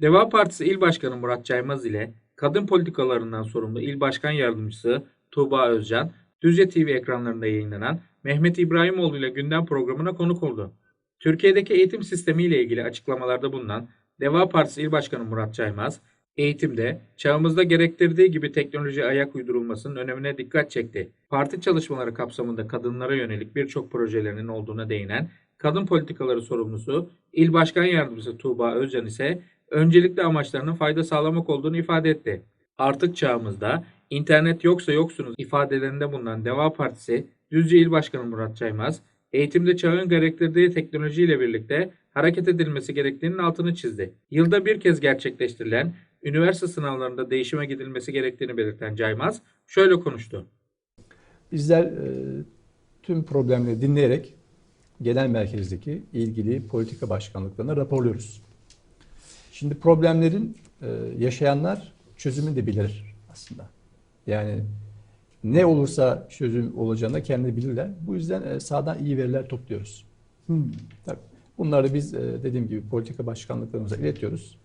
Deva Partisi İl Başkanı Murat Caymaz ile kadın politikalarından sorumlu İl Başkan Yardımcısı Tuğba Özcan, Düzce TV ekranlarında yayınlanan Mehmet İbrahimoğlu ile gündem programına konuk oldu. Türkiye'deki eğitim sistemi ile ilgili açıklamalarda bulunan Deva Partisi İl Başkanı Murat Caymaz, eğitimde çağımızda gerektirdiği gibi teknoloji ayak uydurulmasının önemine dikkat çekti. Parti çalışmaları kapsamında kadınlara yönelik birçok projelerinin olduğuna değinen kadın politikaları sorumlusu İl Başkan Yardımcısı Tuğba Özcan ise öncelikli amaçlarının fayda sağlamak olduğunu ifade etti. Artık çağımızda internet yoksa yoksunuz ifadelerinde bulunan Deva Partisi Düzce İl Başkanı Murat Caymaz, eğitimde çağın gerektirdiği teknolojiyle birlikte hareket edilmesi gerektiğinin altını çizdi. Yılda bir kez gerçekleştirilen üniversite sınavlarında değişime gidilmesi gerektiğini belirten Caymaz şöyle konuştu. Bizler e, tüm problemleri dinleyerek genel merkezdeki ilgili politika başkanlıklarına raporluyoruz. Şimdi problemlerin e, yaşayanlar çözümünü de bilir aslında. Yani ne olursa çözüm olacağını kendileri bilirler. Bu yüzden e, sağdan iyi veriler topluyoruz. Tabii. Bunları biz e, dediğim gibi politika başkanlıklarımıza iletiyoruz.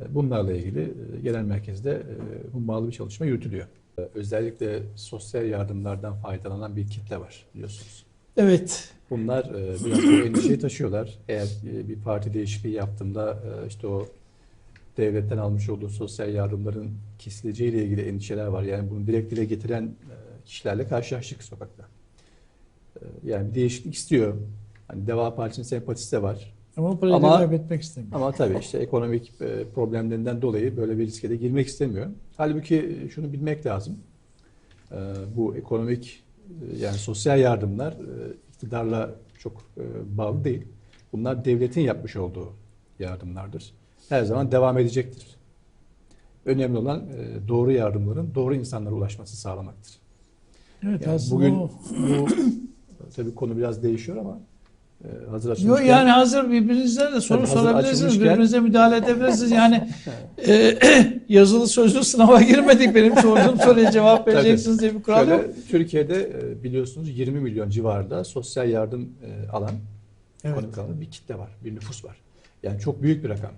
E, Bunlarla ilgili e, genel merkezde e, bu bağlı bir çalışma yürütülüyor. E, Özellikle sosyal yardımlardan faydalanan bir kitle var biliyorsunuz. Evet. Bunlar e, biraz bu endişeyi taşıyorlar. Eğer e, bir parti değişikliği yaptığımda e, işte o devletten almış olduğu sosyal yardımların kesileceğiyle ilgili endişeler var. Yani bunu direkt dile getiren e, kişilerle karşılaştık sokakta. E, Yani bir değişiklik istiyor. Hani Deva Partisi'nin sempatisi de var. Ama parayı Ama- kaybetmek istemiyor. Ama tabii işte ekonomik e, problemlerinden dolayı böyle bir riske de girmek istemiyor. Halbuki şunu bilmek lazım. Bu ekonomik yani sosyal yardımlar iktidarla çok bağlı değil. Bunlar devletin yapmış olduğu yardımlardır. Her zaman devam edecektir. Önemli olan e, doğru yardımların doğru insanlara ulaşması sağlamaktır. Evet Yani aslında bugün o. bu tabii konu biraz değişiyor ama e, hazır Yok açılmışken yani hazır birbirinizle de soru sorabilirsiniz. Birbirinize müdahale edebilirsiniz. Yani e, yazılı sözlü sınava girmedik. Benim sorduğum soruya cevap vereceksiniz diye bir kural yok. Şöyle, Türkiye'de e, biliyorsunuz 20 milyon civarında sosyal yardım alan Evet. ekonomik alan bir kitle var, bir nüfus var. Yani çok büyük bir rakam.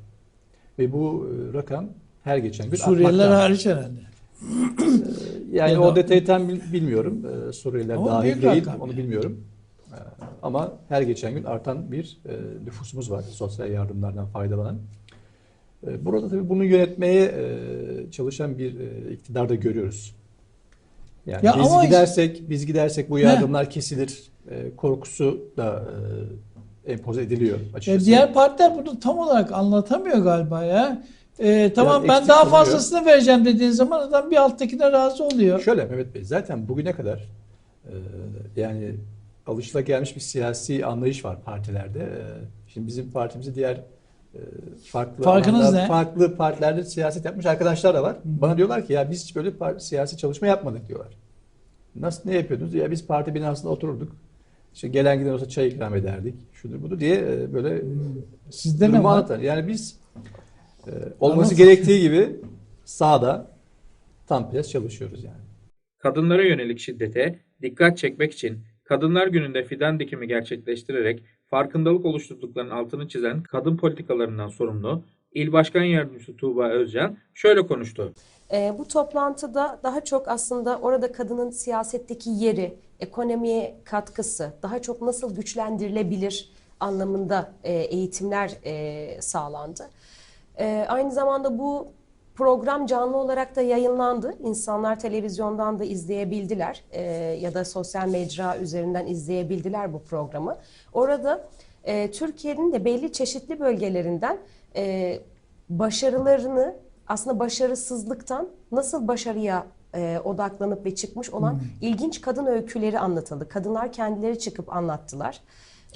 Ve bu e, rakam her geçen gün Suriyeliler hariç herhalde. Yani Yani o detayı tam bil- bilmiyorum. E, Suriyeliler Ama dahil değil, rakam onu yani. bilmiyorum. E, Ama her geçen gün artan bir nüfusumuz var sosyal yardımlardan faydalanan. Burada tabii bunu yönetmeye çalışan bir iktidar da görüyoruz. Yani Ya biz gidersek, biz gidersek bu yardımlar kesilir e, korkusu da empoze ediliyor E, diğer partiler bunu tam olarak anlatamıyor galiba ya. E, tamam ben eksik daha kalıyor. fazlasını vereceğim dediğin zaman adam bir alttakine razı oluyor. Şöyle Mehmet Bey, zaten bugüne kadar e, yani alışılagelmiş bir siyasi anlayış var partilerde. E, şimdi bizim partimizde diğer e, farklı Farkınız alanda, ne? farklı partilerde siyaset yapmış arkadaşlar da var. Bana diyorlar ki ya biz hiç böyle siyasi çalışma yapmadık diyorlar. Nasıl ne yapıyordunuz? Ya biz parti binasında otururduk. İşte gelen giden olsa çay ikram ederdik. Şudur budur diye e, böyle Sizde ne var? anlatır. Yani biz e, olması Ama- gerektiği gibi sahada tam pres çalışıyoruz yani. Kadınlara yönelik şiddete dikkat çekmek için Kadınlar Günü'nde fidan dikimi gerçekleştirerek farkındalık oluşturduklarının altını çizen kadın politikalarından sorumlu İl Başkan Yardımcısı Tuğba Özcan şöyle konuştu. E, bu toplantıda daha çok aslında orada kadının siyasetteki yeri, ekonomiye katkısı daha çok nasıl güçlendirilebilir anlamında e, eğitimler e, sağlandı. E, aynı zamanda bu program canlı olarak da yayınlandı. İnsanlar televizyondan da izleyebildiler e, ya da sosyal mecra üzerinden izleyebildiler bu programı. Orada e, Türkiye'nin de belli çeşitli bölgelerinden e, başarılarını aslında başarısızlıktan nasıl başarıya e, odaklanıp ve çıkmış olan ilginç kadın öyküleri anlatıldı. Kadınlar kendileri çıkıp anlattılar.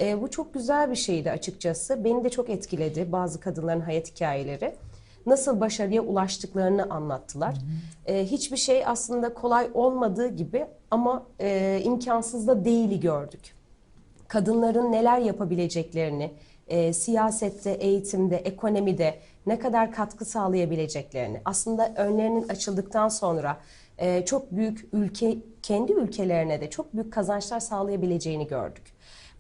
E, bu çok güzel bir şeydi açıkçası. Beni de çok etkiledi bazı kadınların hayat hikayeleri. Nasıl başarıya ulaştıklarını anlattılar. E, hiçbir şey aslında kolay olmadığı gibi ama e, imkansız da değili gördük kadınların neler yapabileceklerini, e, siyasette, eğitimde, ekonomide ne kadar katkı sağlayabileceklerini, aslında önlerinin açıldıktan sonra e, çok büyük ülke, kendi ülkelerine de çok büyük kazançlar sağlayabileceğini gördük.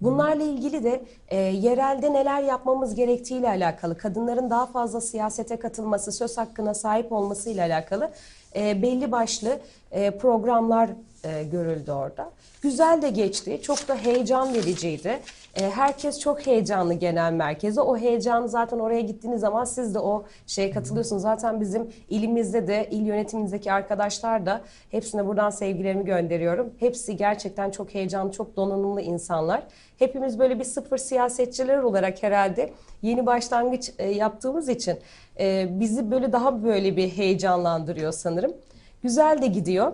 Bunlarla ilgili de e, yerelde neler yapmamız gerektiğiyle alakalı, kadınların daha fazla siyasete katılması, söz hakkına sahip olmasıyla alakalı e, belli başlı e, programlar e, görüldü orada. Güzel de geçti, çok da heyecan vericiydi. E, herkes çok heyecanlı genel merkeze. O heyecanı zaten oraya gittiğiniz zaman siz de o şeye katılıyorsunuz. Zaten bizim ilimizde de, il yönetimimizdeki arkadaşlar da hepsine buradan sevgilerimi gönderiyorum. Hepsi gerçekten çok heyecanlı, çok donanımlı insanlar. Hepimiz böyle bir sıfır siyasetçiler olarak herhalde yeni başlangıç e, yaptığımız için e, bizi böyle daha böyle bir heyecanlandırıyor sanırım. Güzel de gidiyor.